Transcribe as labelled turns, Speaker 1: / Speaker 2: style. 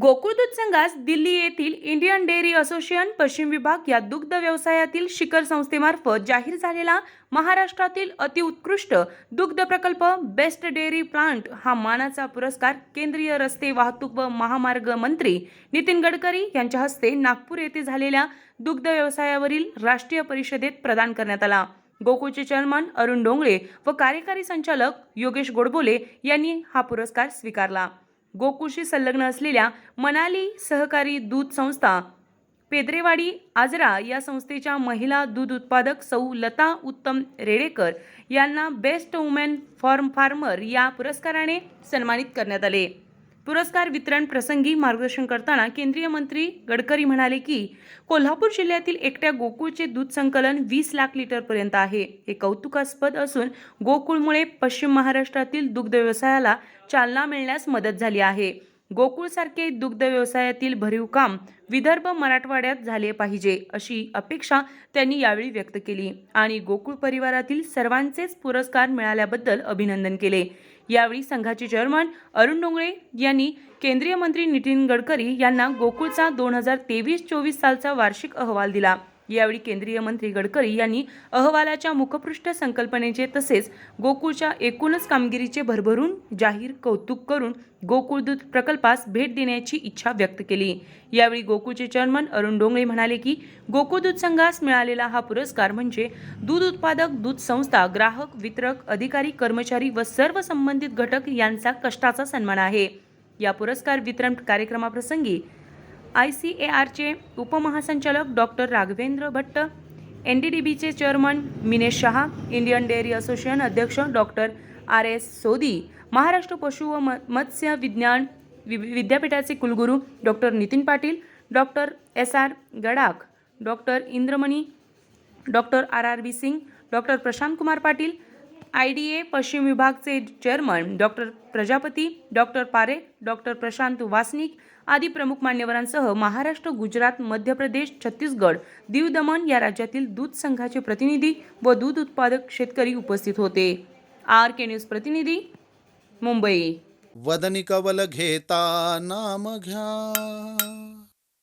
Speaker 1: गोकुळ दूध संघास दिल्ली येथील इंडियन डेअरी असोसिएशन पश्चिम विभाग या दुग्ध व्यवसायातील शिखर संस्थेमार्फत जाहीर झालेला महाराष्ट्रातील अतिउत्कृष्ट दुग्ध प्रकल्प बेस्ट डेअरी प्लांट हा मानाचा पुरस्कार केंद्रीय रस्ते वाहतूक व महामार्ग मंत्री नितीन गडकरी यांच्या हस्ते नागपूर येथे झालेल्या दुग्ध व्यवसायावरील राष्ट्रीय परिषदेत प्रदान करण्यात आला. गोकुळचे चेअरमन अरुण डोंगळे व कार्यकारी संचालक योगेश गोडबोले यांनी हा पुरस्कार स्वीकारला. गोकुशी संलग्न असलेल्या मनाली सहकारी दूध संस्था पेद्रेवाडी आजरा या संस्थेच्या महिला दूध उत्पादक सौ लता उत्तम रेडेकर यांना बेस्ट वुमेन फॉर्म फार्मर या पुरस्काराने सन्मानित करण्यात आले. पुरस्कार वितरण प्रसंगी मार्गदर्शन करताना केंद्रीय मंत्री गडकरी म्हणाले की कोल्हापूर जिल्ह्यातील एकट्या गोकुळचे दूध संकलन वीस लाख लिटरपर्यंत आहे. हे कौतुकास्पद असून गोकुळमुळे पश्चिम महाराष्ट्रातील दुग्ध व्यवसायाला चालना मिळण्यास मदत झाली आहे. गोकुळसारखे दुग्ध व्यवसायातील भरीव काम विदर्भ मराठवाड्यात झाले पाहिजे अशी अपेक्षा त्यांनी यावेळी व्यक्त केली आणि गोकुळ परिवारातील सर्वांचेच पुरस्कार मिळाल्याबद्दल अभिनंदन केले. यावेळी संघाचे चेअरमन अरुण डोंगळे यांनी केंद्रीय मंत्री नितीन गडकरी यांना गोकुळचा दोन हजार तेवीस चोवीस सालचा वार्षिक अहवाल दिला. यावेळी केंद्रीय मंत्री गडकरी यांनी अहवालाच्या मुखपृष्ठ संकल्पनेचे तसेच गोकुळच्या एकूणच कामगिरीचे भरभरून जाहीर कौतुक करून गोकुळ दूध प्रकल्पास भेट देण्याची इच्छा व्यक्त केली. यावेळी गोकुळचे चेअरमन अरुण डोंगळे म्हणाले की गोकुळ दूध संघास मिळालेला हा पुरस्कार म्हणजे दूध उत्पादक दूध संस्था ग्राहक वितरक अधिकारी कर्मचारी व सर्व संबंधित घटक यांचा कष्टाचा सन्मान आहे. या पुरस्कार वितरण कार्यक्रमाप्रसंगी आय सी ए आरचे उपमहासंचालक doctor Raghavendra Bhatt N D D बीचे chairman Minesh Shah Indian dairy association अध्यक्ष doctor R S Sodhi Maharashtra पशु व म- मत्स्य विज्ञान वि- विद्यापीठाचे कुलगुरू doctor Nitin Patil doctor S R Gadakh doctor Indramani doctor R R B Singh doctor Prashant Kumar Patil I D A पश्चिम विभागचे chairman doctor Prajapati doctor Pare doctor Prashant Vasnik आदी प्रमुख मान्यवरांसह महाराष्ट्र गुजरात मध्य प्रदेश छत्तीसगड दीव दमण या राज्यातील दूध संघाचे प्रतिनिधी व दूध उत्पादक शेतकरी उपस्थित होते. आर के न्यूज प्रतिनिधी मुंबई.
Speaker 2: वदनी कवल घेता नाम घ्या.